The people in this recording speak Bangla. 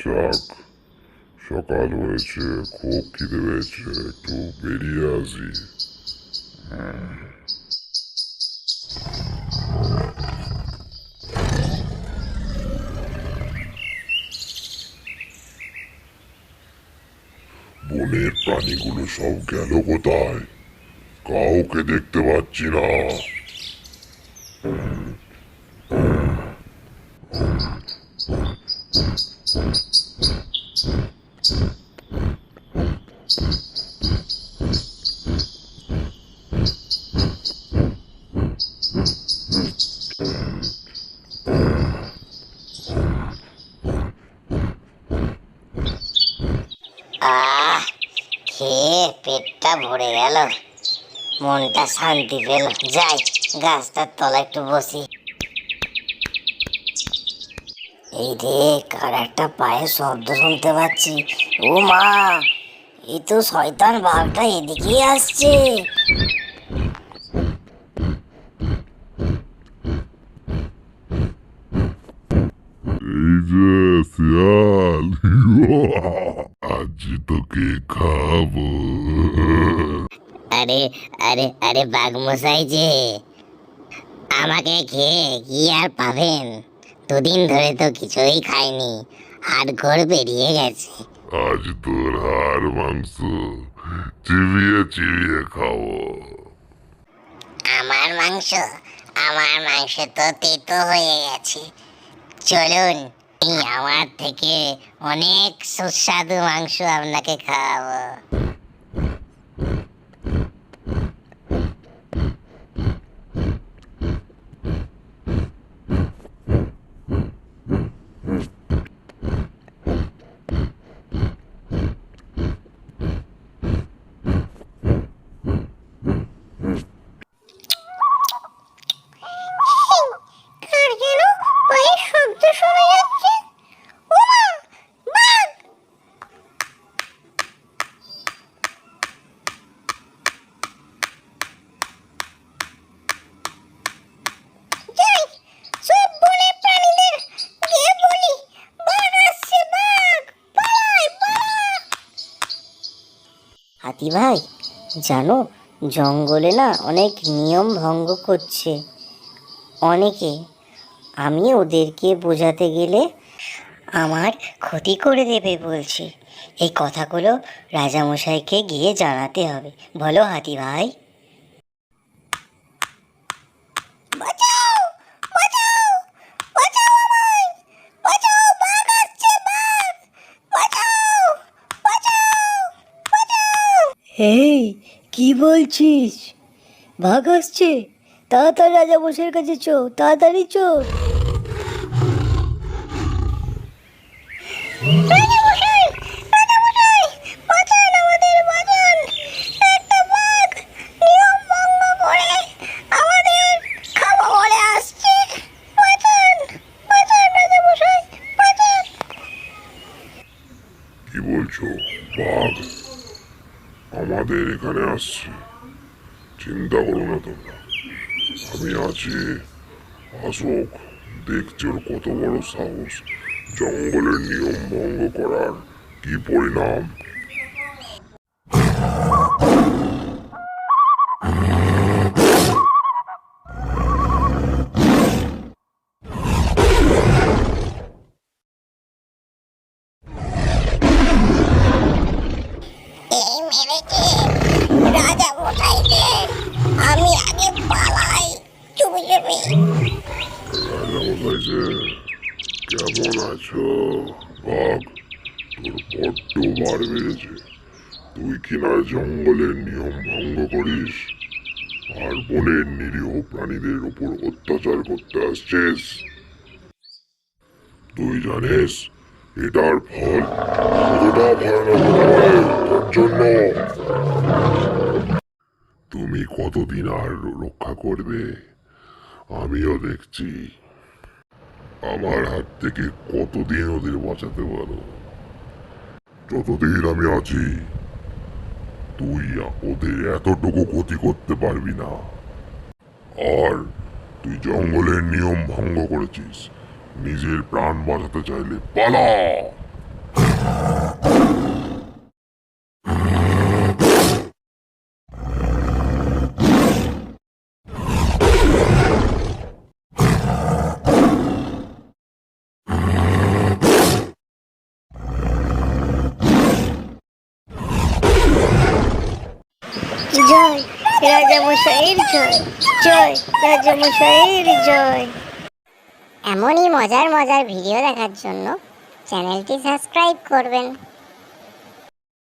যাক সকাল হয়েছে, খুব খিদে পেয়েছে, একটু বেরিয়ে আসি। বনের প্রাণীগুলো সব গেল কোথায়? কাউকে দেখতে পাচ্ছি না। আহ খেয়ে পেটটা ভরে গেল। মনটা শান্তি পেল। যাই গাছটার তলায় একটু বসি। এই রে কার একটা পায়ে শব্দ শুনতে পাচ্ছি। ও মা এই তো শয়তান বাঘটা এদিকেই আসছে। এই যে শিয়াল আজ তোকে খাব। আরে আরে আরে বাঘ মশাই যে আমাকে খেয়ে কি আর পাবেন? দুদিন ধরে তো কিছুই খাইনি। হাড় ঘোর বেরিয়ে গেছে। আজ তোর হাড় মাংস চিবিয়ে চিবিয়ে খাব। আমার মাংস? আমার মাংস তো তেতো হয়ে গেছে। চলুন এই আমার থেকে অনেক সুস্বাদু মাংস আপনাকে খাওয়াবো কার যেন পায়ের শব্দ শোনা যাচ্ছে ওমা বাঘ যাই সব বনের প্রাণীদের গিয়ে বলি বাঘ আসছে বাঘ পালাই পালা হাতি ভাই, জানো, জঙ্গলে না অনেক নিয়ম ভঙ্গ করছে। অনেকে, আমি ওদেরকে বোঝাতে গেলে আমার ক্ষতি করে দেবে বলছে। এই কথাগুলো রাজামশাইকে গিয়ে জানাতে হবে। বলো হাতি ভাই। এই কি বলছিস? বাঘ আসছে। তাড়াতাড়ি রাজা বসের কাছে চো তাড়াতাড়ি চো। কি বলছো বাঘ? আমাদের এখানে আসছি। চিন্তা করো না তোমরা। আমি আছি। অশোক, দেখছি ওর কত বড় সাহস? জঙ্গলের নিয়ম ভঙ্গ করার কি পরিণাম এই মেরেছে রাজামশাইকে আমি আগে পালাই। চুপি চুপি। কেমন আছো? বাঘ, তোর বড্ড বেড়েছে তুই কিনা জঙ্গলের নিয়ম ভঙ্গ করিস? আর বনের নিরীহ প্রাণীদের উপর অত্যাচার করতে আসছিস? তুই জানিস, এটার ফল কতটা ভয়ানক জন্য তুমি কতদিন আর রক্ষা করবে? আমিও দেখছি। আমার হাত থেকে কতদিন ওদের বাঁচাতে পারো? যতদিন আমি আছি, তুই ওদের এতটুকু ক্ষতি করতে পারবি না। আর তুই জঙ্গলের নিয়ম ভঙ্গ করেছিস। নিজের প্রাণ বাঁচাতে চাইলে পালা! জয়, রাজামশাইয়ের জয় জয়, রাজামশাইয়ের জয়। এমনই মজার মজার ভিডিও দেখার জন্য চ্যানেলটি সাবস্ক্রাইব করবেন।